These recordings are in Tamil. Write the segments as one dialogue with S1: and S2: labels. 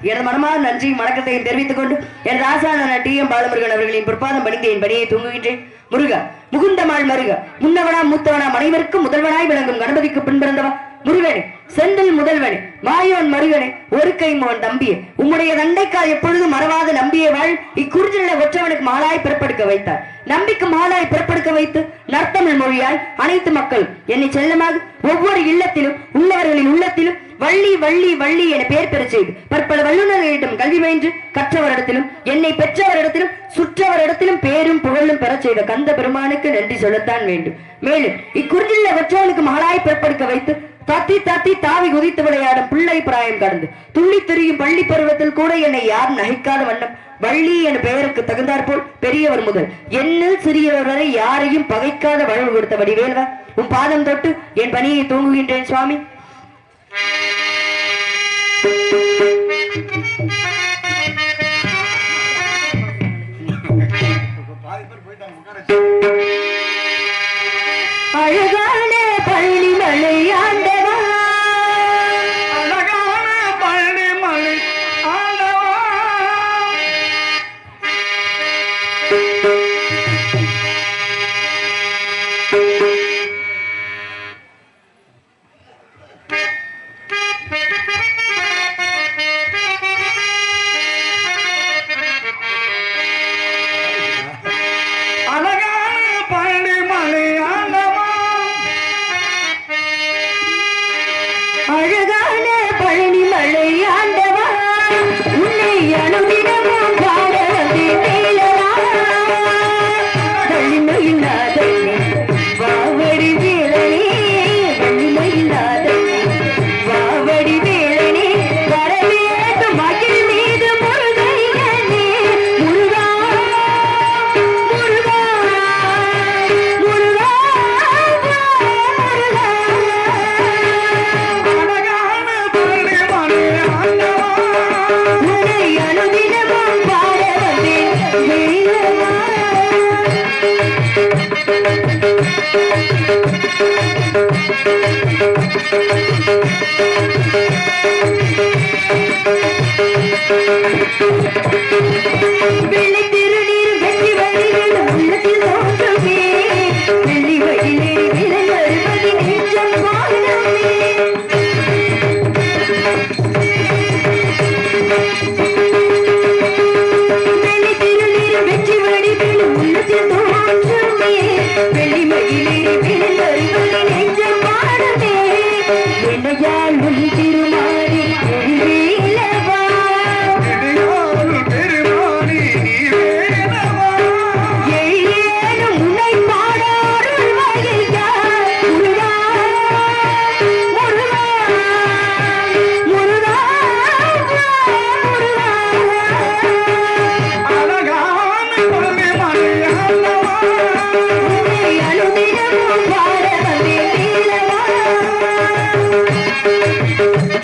S1: எனது மனமார்ந்த நன்றியும் வணக்கத்தையும் தெரிவித்துக் கொண்டு எனது ஆசான டி. எம். பாலமுருகன் அவர்களின் பிற்பாதம் பணிந்து என் பணியை தூங்குகின்றேன் முருக முகுந்தமாள் மருக முன்னவனா மூத்தவனா அனைவருக்கும் முதல்வனாய் விளங்கும் கணபதிக்கு பின்பிறந்தவா? முருகனே செந்தில் முதல்வனே மாயோன் மருகனே ஒரு கை மோன் தம்பியே உம்முடைய தண்டைக்கால் எப்பொழுதும் மறவாத நம்பிய வாழ் இக்குறிஞ்சில ஒற்றவனுக்கு மாலாய் பிறப்படுக்க வைத்தார். நம்பிக்கு மாலாய் பிறப்படுக்க வைத்து நர்த்தமிழ் மொழியால் அனைத்து மக்கள் என்னை செல்லமாக ஒவ்வொரு இல்லத்திலும் உள்ளவர்களின் உள்ளத்திலும் வள்ளி வள்ளி வள்ளி என பெயர் பெறச் செய்து பற்பல வல்லுநர்களிடம் கல்வி பயின்று கற்றவரிடத்திலும் என்னை பெற்றவரிடத்திலும் சுற்றவரிடத்திலும் பேரும் புகழும் பெறச் செய்த கந்த பெருமானுக்கு நன்றி சொல்லத்தான் வேண்டும். மேலும் இக்குறிஞ்சில் ஒற்றவனுக்கு மகளாய் பிறப்படுக்க வைத்து தத்தி தத்தி தாவி குதித்து விளையாடும் பிள்ளை பிராயம் கடந்து துள்ளி திரியும் பள்ளி பருவத்தில் கூட என்னை யாரும் நகைக்காத வண்ணம் வள்ளி என பெயருக்கு தகுந்தாற்போல் பெரியவர் முதல் என்னில் சிறியவர் வரை யாரையும் பகைக்காத வாழ்வு கொடுத்த வடிவேல்வா? உன் பாதம் தொட்டு என் பணியை தூங்குகின்றேன் சுவாமி. அழகான பள்ளி மலையான வந்தேன்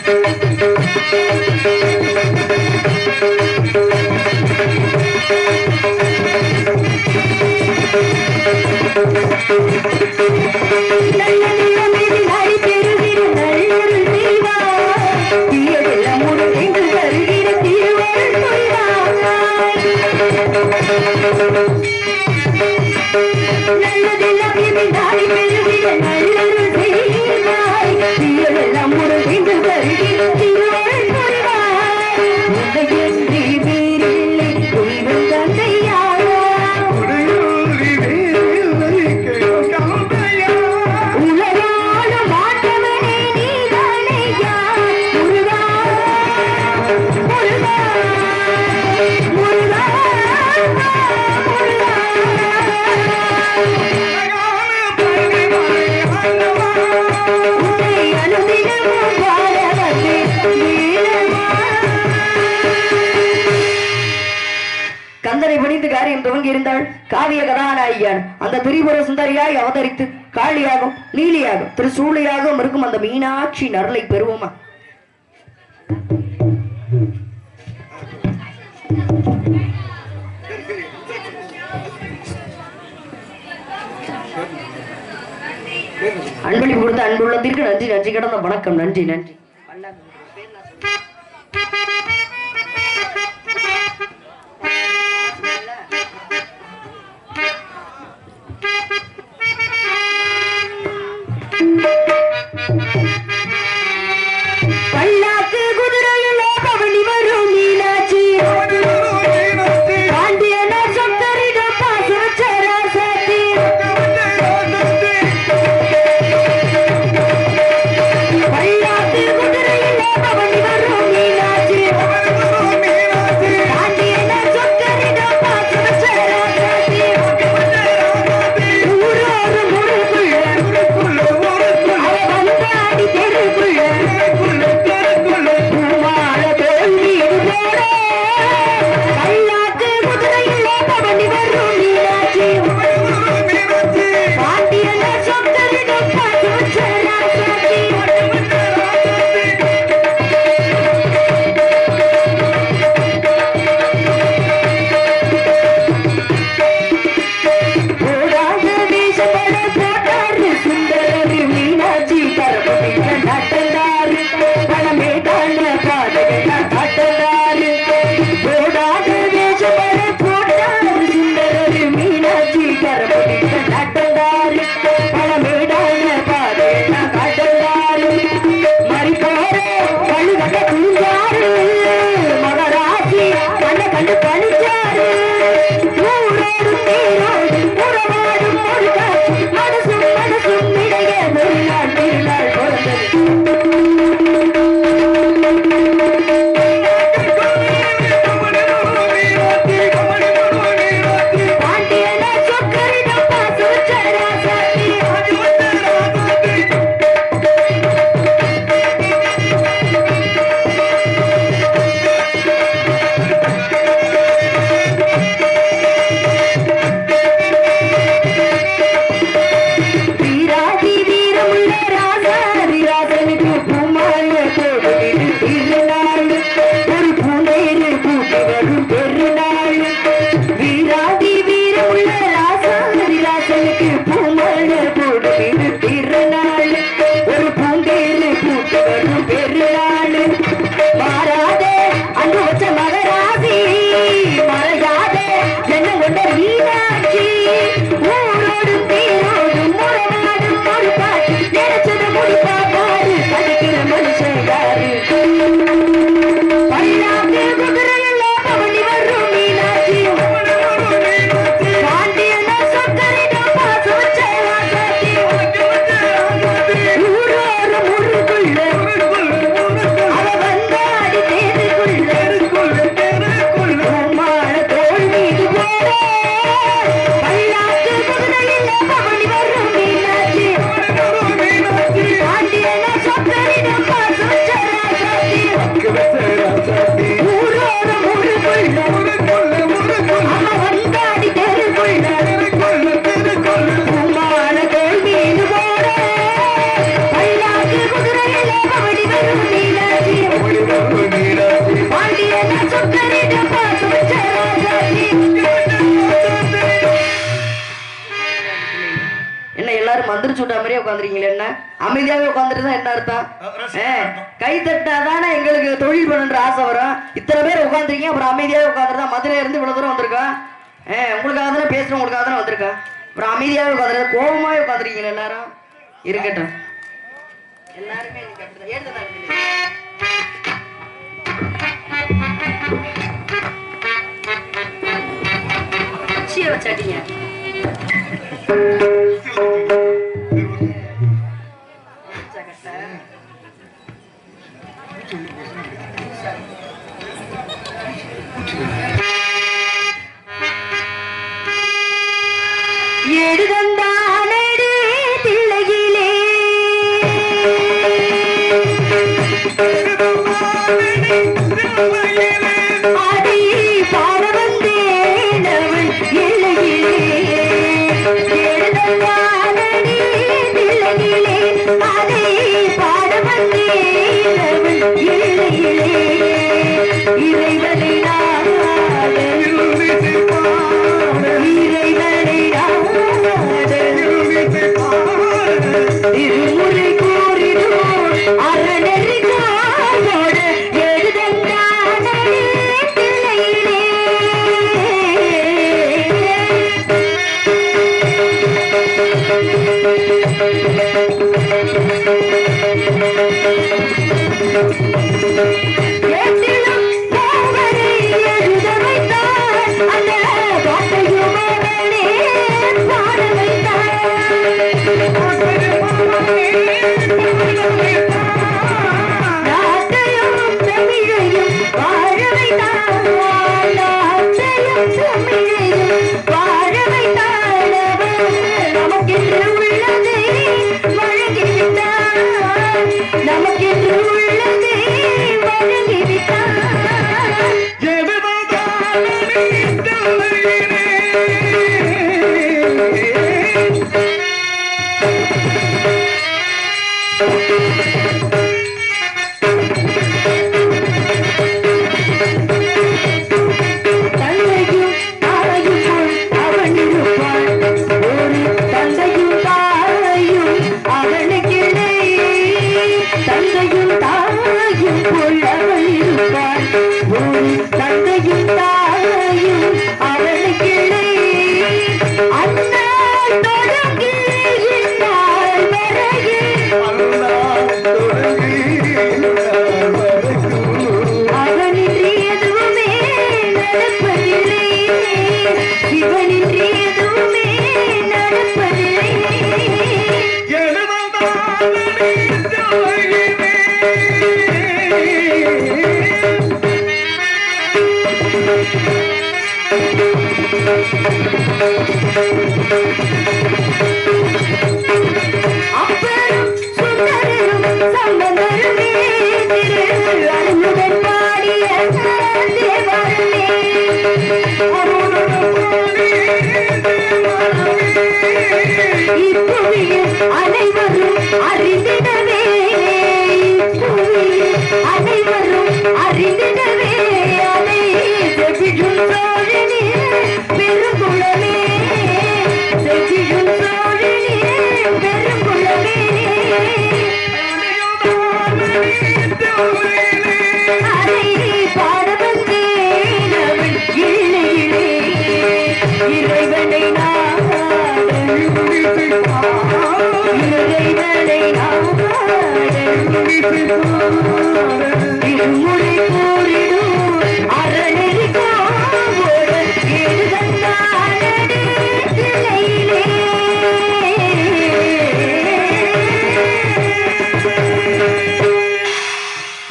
S1: Thank you. இருந்தாள் காவிய கதாநாயகியான. அந்த திரிபுர சுந்தரியாய் அவதரித்து காளியாகும் நீலியாகும் திருசூழியாகவும் இருக்கும் அந்த மீனாட்சி நரலை பெறுவோமா? அன்பளிப்பு கொடுத்த அன்புள்ளத்திற்கு நன்றி நன்றி கடந்த வணக்கம். நன்றி நன்றி. உட்காந்துருக்கீங்களா அமைதியாவே உட்காந்துருந்தா என்ன அர்த்தம்? கை தட்டாதானே எங்களுக்கு தொழில் பண்ணுன்ற ஆசை வரும். இத்தனை பேர் உட்காந்துருக்கீங்க அப்புறம் அமைதியாவே உட்காந்துருந்தா மதுரையில இருந்து இவ்வளவு தூரம் வந்திருக்கோம் ஏ உங்களுக்காக தானே பேசுறோம் உங்களுக்காக தானே வந்திருக்கோம் அப்புறம் அமைதியாவே உட்காந்துருக்க கோபமாவே உட்காந்துருக்கீங்களா எல்லாரும்? இருக்கட்டும். எல்லாருமே வச்சாட்டீங்க. எழுதந்த Thank you. அறிந்திடவே அனைவரும் அறிந்திடவே அதை செவிடும்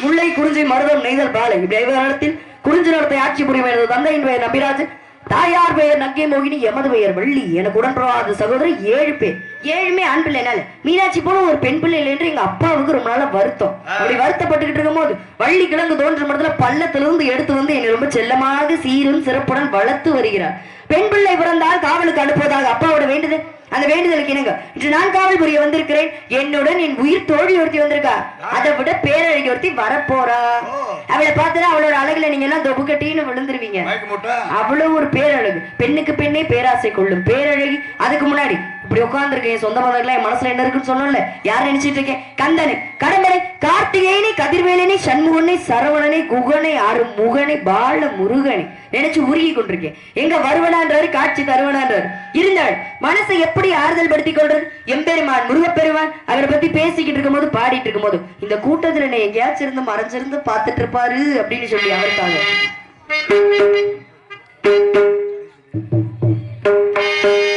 S1: முல்லை குறிஞ்சி மருதம் நெய்தல் பாலை. இவ்விடத்தில் குறிஞ்சி நடத்தை ஆட்சி புரியும் எனது தந்தையின் பெயர் நம்பிராஜ் தாயார் பெயர் நக்கே மோகினி எமது பெயர் வள்ளி. எனக்கு உடன்பிறவாத சகோதரி ஏழு பேர். ஏழுமே ஆண் பிள்ளை என்னால மீனாட்சி போல ஒரு பெண் பிள்ளை என்று எங்க அப்பாவுக்கு ரொம்ப நாளா வருத்தம். அப்படி வருத்தப்பட்டுக்கிட்டு இருக்கும் போது வள்ளி கிழங்கு தோன்றும் இடத்துல பள்ளத்திலிருந்து எடுத்து வந்து என்னை ரொம்ப செல்லமாக சீரும் சிறப்புடன் வளர்த்து வருகிறார். பெண் பிள்ளை பிறந்தால் காவலுக்கு அனுப்புவதாக அப்பாவோட வேண்டுதல். அந்த வேண்டுதலுக்கு இணங்க. இன்று நான் காவல் புரிய வந்திருக்கிறேன். என்னுடன் என் உயிர் தோழி ஒருத்தி வந்திருக்கா. அதை விட பேரழகி ஒருத்தி வரப்போறா. அவளை பார்த்தா அவளோட அழகுல நீங்க எல்லாம் தொப்பு கட்டின்னு விழுந்துருவீங்க. அவ்வளவு ஒரு பேரழகு. பெண்ணுக்கு பெண்ணே பேராசை கொள்ளும் பேரழகி. அதுக்கு முன்னாடி இப்படி உட்கார்ந்துருக்கேன் என் சொந்த பந்தங்களா என் மனசுல என்ன இருக்குன்னு சொன்னோம்ல யார் நினைச்சிட்டு இருக்கேன்? கந்தனை. கடம்பனை. கார்த்திகேயனை கதிர்வேலனை சண்முகனை சரவணனை குகனை அருமுகனை பால முருகனை நினைச்சு உருகி கொண்டிருக்கேன். எங்க வருவனான்றாரு காட்சி தருவனான்றாரு. இருந்தாள் மனசை எப்படி ஆறுதல் படுத்தி கொள்றது எம்பெருமான் முருகப்பெருமான் அவரை பத்தி பேசிக்கிட்டு இருக்கும்போது பாடிட்டு இருக்கும்போது இந்த கூட்டத்துல என்ன எங்கேயாச்சும் இருந்து மறைஞ்சிருந்து பார்த்துட்டு இருப்பாரு அப்படின்னு சொல்லி அவருக்காங்க Thank you.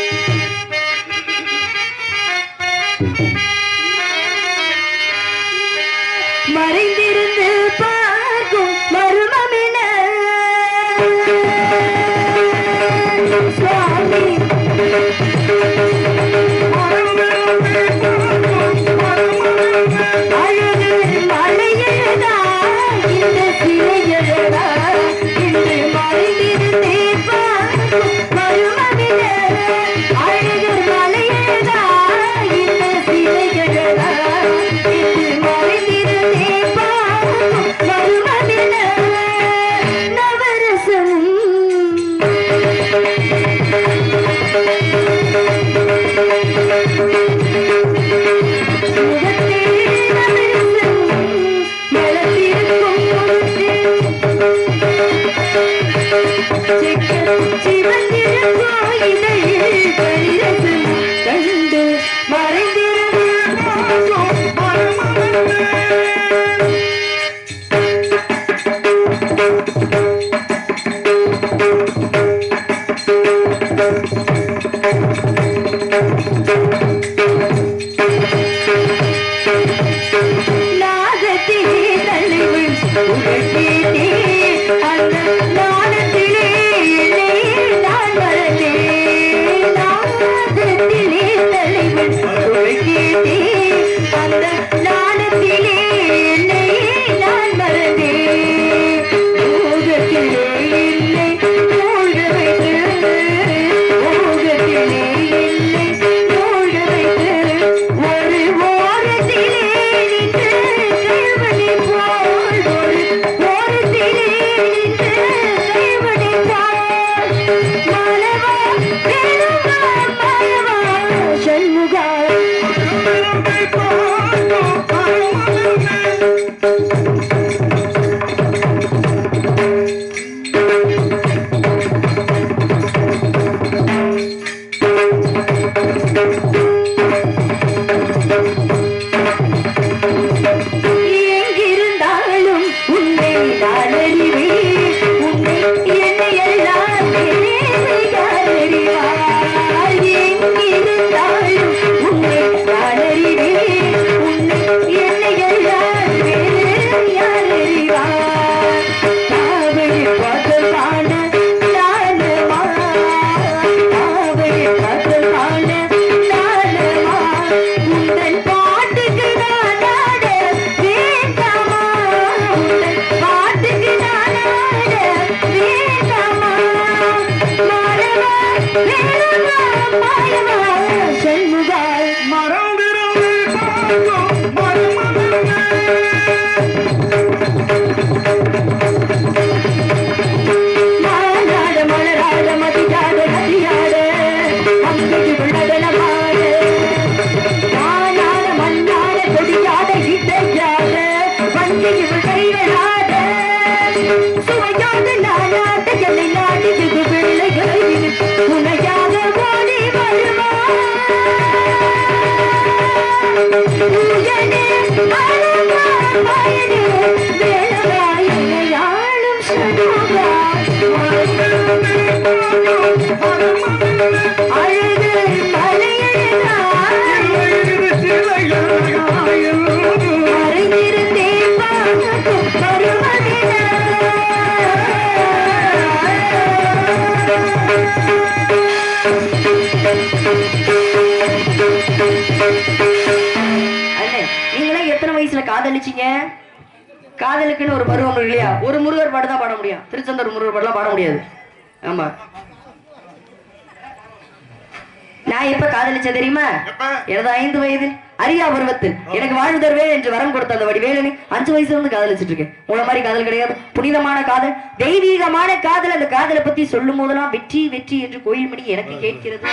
S1: Thank you. படிச்சீங்க? காதலுக்குன்னு ஒரு பருவம் இல்லையா? ஒரு முருகர் பாட்டு தான் பாட முடியும். திருச்செந்தூர் முருகர் பாடலாம் பாட முடியாது. ஆமா. நான் எப்ப காதலிச்ச தெரியுமா? எனது ஐந்து வயது அரியா பருவத்தில். எனக்கு வாழ்வு தருவே என்று வரம் கொடுத்த அந்த வடிவேலனு அஞ்சு வயசுல இருந்து காதலிச்சிட்டு இருக்கேன். உங்களை மாதிரி காதல் கிடையாது. புனிதமான காதல் தெய்வீகமான காதல் அந்த காதலை பத்தி சொல்லும் போதெல்லாம் வெற்றி வெற்றி என்று கோயில் மணி எனக்கு கேட்கிறது.